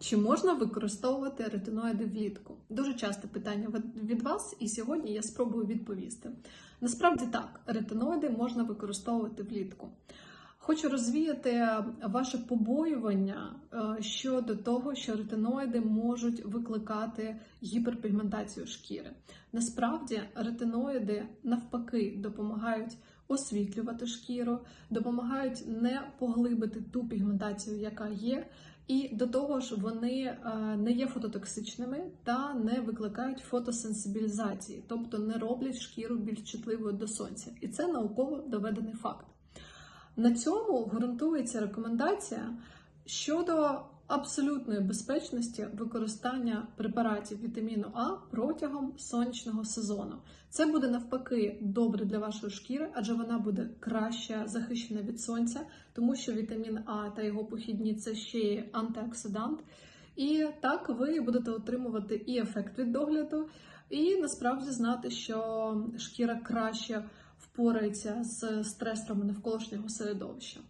Чи можна використовувати ретиноїди влітку? Дуже часте питання від- вас, і сьогодні я спробую відповісти. Насправді так, ретиноїди можна використовувати влітку. Хочу розвіяти ваше побоювання е, щодо того, що ретиноїди можуть викликати гіперпігментацію шкіри. Насправді, ретиноїди навпаки допомагають освітлювати шкіру, допомагають не поглибити ту пігментацію, яка є, і до того ж, вони е, не є фототоксичними та не викликають фотосенсибілізації, тобто не роблять шкіру більш чутливою до сонця. І це науково доведений факт. На цьому ґрунтується рекомендація щодо абсолютної безпечності використання препаратів вітаміну А протягом сонячного сезону. Це буде навпаки добре для вашої шкіри, адже вона буде краще захищена від сонця, тому що вітамін А та його похідні це ще й антиоксидант. І так ви будете отримувати і ефект від догляду, і насправді знати, що шкіра краще впорається з стресорами навколишнього середовища.